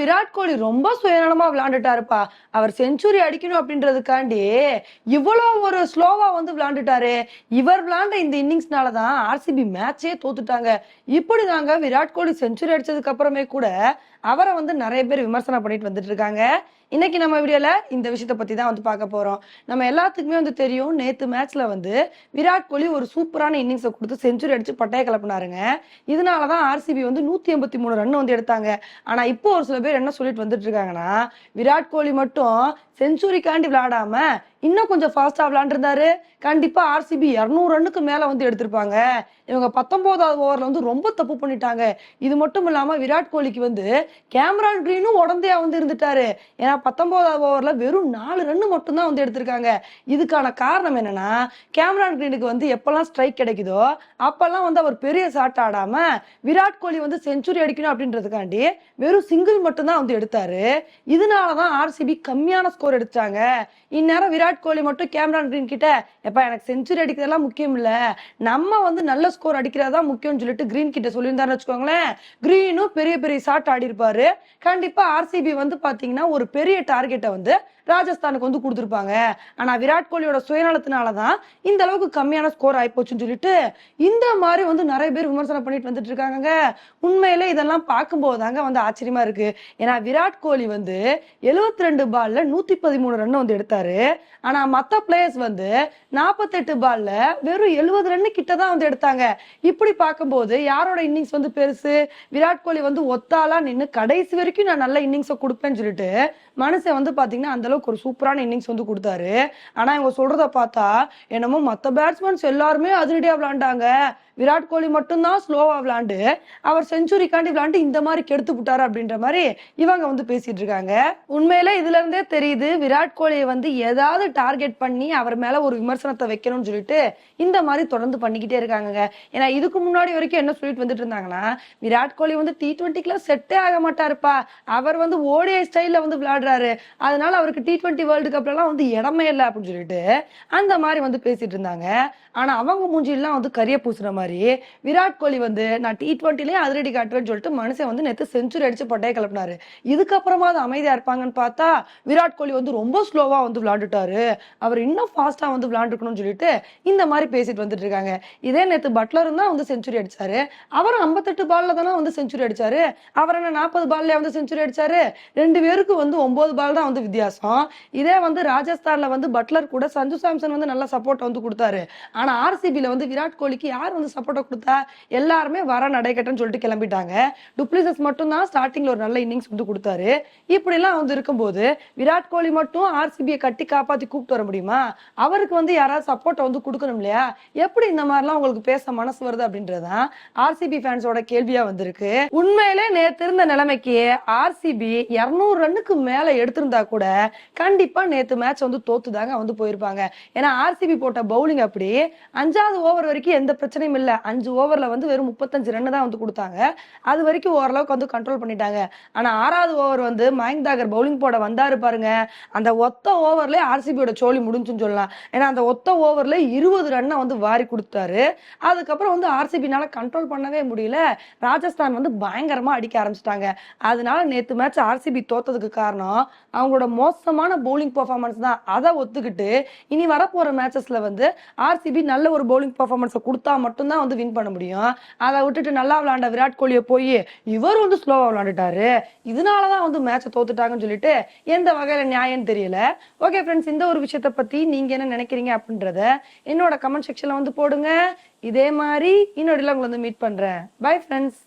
விராட் கோலி ரொம்ப சுயநலமா விளையாண்டுட்டாருப்பா. அவர் செஞ்சுரி அடிக்கணும் அப்படின்றதுக்காண்டி இவ்வளவு ஒரு ஸ்லோவா வந்து விளையாண்டுட்டாரு. இவர் விளையாண்ட இந்த இன்னிங்ஸ்னால தான் ஆர்சிபி மேட்சே தோத்துட்டாங்க. இப்படி தாங்க விராட் கோலி செஞ்சுரி அடிச்சதுக்கு அப்புறமே கூட அவரை வந்து நிறைய பேர் விமர்சனம் பண்ணிட்டு வந்துட்டு இருக்காங்க இன்னைக்கு நம்ம வீடியோல இந்த விஷயத்த பத்தி தான் வந்து பார்க்க போறோம். நம்ம எல்லாத்துக்குமே வந்து தெரியும் நேத்து மேட்ச்ல வந்து விராட் கோலி ஒரு சூப்பரான இன்னிங்ஸை கொடுத்து செஞ்சுரி அடிச்சு பட்டைய கிளப்பினாருங்க. இதனாலதான் ஆர்சிபி வந்து நூத்தி எண்பத்தி மூணு ரன் வந்து எடுத்தாங்க. ஆனா இப்போ ஒரு சில பேர் என்ன சொல்லிட்டு வந்துட்டு இருக்காங்கன்னா விராட் கோலி மட்டும் செஞ்சுரிக்காண்டி விளையாடாம இன்னும் கொஞ்சம் ஃபாஸ்டா விளாண்டுருந்தாரு கண்டிப்பா ஆர்சிபி இரநூறு ரன்னுக்கு மேல வந்து எடுத்திருப்பாங்க. இவங்க பத்தொன்பதாவது ஓவர்ல வந்து ரொம்ப தப்பு பண்ணிட்டாங்க. இது மட்டும் இல்லாம விராட் கோலிக்கு வந்து கேமரான் கிரீனும் உடந்தையா வந்து இருந்துட்டாரு. ஏன்னா பத்தொன்பதாவது ஓவர்ல வெறும் நாலு ரன் மட்டும் தான் வந்து எடுத்திருக்காங்க. இதுக்கான காரணம் என்னன்னா கேமரான் கிரீனுக்கு வந்து எப்பெல்லாம் ஸ்ட்ரைக் கிடைக்குதோ அப்பெல்லாம் வந்து அவர் பெரிய ஷாட் ஆடாம விராட் கோலி வந்து செஞ்சுரி அடிக்கணும் அப்படின்றதுக்காண்டி வெறும் சிங்கிள் மட்டும் தான் வந்து எடுத்தாரு. இதனாலதான் ஆர்சிபி கம்மியான ஸ்கோர் எடுத்தாங்க இந்நேரம் விராட் விராட் கோலி மட்டும் கேமரான் கிரீன் கிட்ட எப்பா எனக்கு செஞ்சுரி அடிக்கிறதெல்லாம் முக்கியம் இல்ல நம்ம வந்து நல்ல ஸ்கோர் அடிக்கிறதா முக்கியம்னு சொல்லிட்டு கிரீன் கிட்ட சொல்லியிருந்தாருன்னு வச்சுக்கோங்களேன். கிரீனும் பெரிய பெரிய ஷாட் ஆடி இருப்பாரு கண்டிப்பா ஆர்சிபி வந்து பாத்தீங்கன்னா ஒரு பெரிய டார்கெட்டை வந்து ராஜஸ்தானுக்கு வந்து கொடுத்துருப்பாங்க. ஆனா விராட் கோலியோட சுயநலத்தினாலதான் இந்த அளவுக்கு கம்மியான ஸ்கோர் ஆயிப்போச்சுன்னு சொல்லிட்டு இந்த மாதிரி வந்து நிறைய பேர் விமர்சனம் பண்ணிட்டு வந்துட்டு இருக்காங்க உண்மையிலே இதெல்லாம் பார்க்கும்போது தாங்க வந்து ஆச்சரியமா இருக்கு. ஏன்னா விராட் கோலி வந்து 72 ரெண்டு பால்ல நூத்தி பதிமூணு ரன் வந்து எடுத்தாரு. ஆனா மத்த பிளேயர்ஸ் வந்து நாற்பத்தெட்டு பால்ல வெறும் எழுபது ரன் கிட்ட தான் வந்து எடுத்தாங்க. இப்படி பார்க்கும்போது யாரோட இன்னிங்ஸ் வந்து பெருசு? விராட் கோலி வந்து ஒத்தாலா நின்று கடைசி வரைக்கும் நான் நல்ல இன்னிங்ஸை கொடுப்பேன்னு சொல்லிட்டு மனுஷன் வந்து பாத்தீங்கன்னா அந்த அளவுக்கு ஒரு சூப்பரான இன்னிங்ஸ் வந்து கொடுத்தாரு. ஆனா இவங்க சொல்கிறத பார்த்தா என்னமோ மத்த பேட்ஸ்மேன்ஸ் எல்லாருமே அதிரடியா விளையாண்டாங்க. விராட் கோலி மட்டும்தான் ஸ்லோவா விளையாண்டு அவர் செஞ்சுரிக்காண்டி விளாண்டு இந்த மாதிரி கெடுத்து விட்டாரு அப்படின்ற மாதிரி இவங்க வந்து பேசிட்டு இருக்காங்க. உண்மையில இதுல இருந்தே தெரியுது விராட் கோலியை வந்து ஏதாவது டார்கெட் பண்ணி அவர் மேல ஒரு விமர்சனத்தை வைக்கணும்னு சொல்லிட்டு இந்த மாதிரி தொடர்ந்து பண்ணிக்கிட்டே இருக்காங்க ஏன்னா இதுக்கு முன்னாடி வரைக்கும் என்ன சொல்லிட்டு வந்துட்டு இருந்தாங்கன்னா விராட் கோலி வந்து டி டுவெண்ட்டிக்குலாம் செட்டே ஆக மாட்டாருப்பா. அவர் வந்து ஓடிஐ ஸ்டைல வந்து விளையாடுறாரு அதனால அவருக்கு டி ட்வெண்ட்டி வேர்ல்டு கப்லலாம் வந்து இடமே இல்லை அப்படின்னு சொல்லிட்டு அந்த மாதிரி வந்து பேசிட்டு இருந்தாங்க. ஆனா அவங்க மூஞ்சிலாம் வந்து கரிய பூசுற மாதிரி விராட் கோலி வந்து நான் டி ட்வெண்ட்டிலேயே அதிரடி காட்டுவேன்னு சொல்லிட்டு மனுஷன் வந்து நேத்து செஞ்சுரி அடிச்சு பட்டைய கிளப்பினாரு. இதுக்கப்புறமா அது அமைதியா இருப்பாங்கன்னு பார்த்தா விராட் கோலி வந்து ரொம்ப ஸ்லோவா வந்து விளையாண்டுட்டாரு அவர் இன்னும் ஃபாஸ்டா வந்து விளையாண்டுக்கணும்னு சொல்லிட்டு இந்த மாதிரி பேசிட்டு வந்துட்டு இருக்காங்க. இதே நேத்து பட்லரும் தான் வந்து செஞ்சுரி அடிச்சாரு. அவரும் ஐம்பத்தெட்டு பால்ல தானே வந்து செஞ்சுரி அடிச்சாரு. அவர் என்ன நாற்பது பால்ல வந்து செஞ்சுரி அடிச்சாரு? ரெண்டு பேருக்கும் வந்து ஒன்பது பால் தான் வந்து வித்தியாசம். இதே வந்து ராஜஸ்தான்ல வந்து பட்லர் கூட சஞ்சு சாம்சன் வந்து நல்ல சப்போர்ட் வந்து கொடுத்தாரு. ஆனா ஆர்சிபியில வந்து விராட் கோலிக்கு யார் வந்து சப்போர்ட்டை கொடுத்தா எல்லாருமே வர நடைகட்டன்னு சொல்லிட்டு கிளம்பிட்டாங்க. டுப்ளிசஸ் மட்டும் தான் ஸ்டார்டிங்ல ஒரு நல்ல இன்னிங்ஸ் வந்து கொடுத்தாரு. இப்படி எல்லாம் வந்து இருக்கும்போது விராட் கோலி மட்டும் ஆர்சிபியை கட்டி காப்பாத்தி கூப்பிட்டு வர முடியுமா? அவருக்கு வந்து யாராவது சப்போர்ட்டை வந்து கொடுக்கணும் இல்லையா? எப்படி இந்த மாதிரிலாம் உங்களுக்கு பேச மனசு வருது அப்படின்றதுதான் ஆர்சிபி ஃபேன்ஸோட கேள்வியா வந்திருக்கு. உண்மையிலே நேத்து இருந்த நிலைமைக்கு ஆர்சிபி இருநூறு ரன்னுக்கு மேல எடுத்திருந்தா கூட கண்டிப்பா நேத்து மேட்ச் வந்து தோத்துதாங்க வந்து போயிருப்பாங்க. ஏன்னா ஆர்சிபி போட்ட பவுலிங் அப்படி அஞ்சாவது ஓவர் வரைக்கும் எந்த பிரச்சனையும் இல்லை. அஞ்சு ஓவர்ல வந்து வெறும் முப்பத்தஞ்சு ரன் தான் வந்து கொடுத்தாங்க. அது வரைக்கும் ஓரளவுக்கு வந்து கண்ட்ரோல் பண்ணிட்டாங்க. ஆனா ஆறாவது ஓவர் வந்து மயங்க் தாகர் பவுலிங் போட வந்தாரு பாருங்க. அந்த ஒத்த ஓவர்ல ஆர்சிபியோட சோழி முடிஞ்சுன்னு சொல்லலாம். ஏன்னா அந்த ஒத்த ஓவர்ல இருபது ரன்னை வந்து வாரி கொடுத்தாரு. அதுக்கப்புறம் வந்து ஆர்சிபினால கண்ட்ரோல் பண்ணவே முடியல. ராஜஸ்தான் வந்து பயங்கரமா அடிக்க ஆரம்பிச்சிட்டாங்க. அதனால நேத்து மேட்ச் ஆர்சிபி தோத்ததுக்கு காரணம் அவங்களோட மோசமான பவுலிங் பர்ஃபார்மன்ஸ் தான். அதை ஒத்துக்கிட்டு இனி வரப்போகிற மேட்சஸில் வந்து ஆர்சிபி நல்ல ஒரு பவுலிங் பர்ஃபார்மன்ஸை கொடுத்தா மட்டும்தான் வந்து வின் பண்ண முடியும். அதை விட்டுட்டு நல்லா விளாண்ட விராட் கோலியை போய் இவர் வந்து ஸ்லோவாக விளாண்டுட்டாரு இதனால தான் வந்து மேட்சை தோத்துட்டாங்கன்னு சொல்லிட்டு எந்த வகையில் நியாயம் தெரியல. ஓகே ஃப்ரெண்ட்ஸ் இந்த ஒரு விஷயத்தை பற்றி நீங்கள் என்ன நினைக்கிறீங்க அப்படின்றத என்னோட கமெண்ட் செக்ஷனில் வந்து போடுங்க. இதே மாதிரி இன்னொரு உங்களை வந்து மீட் பண்ணுறேன் பை ஃப்ரெண்ட்ஸ்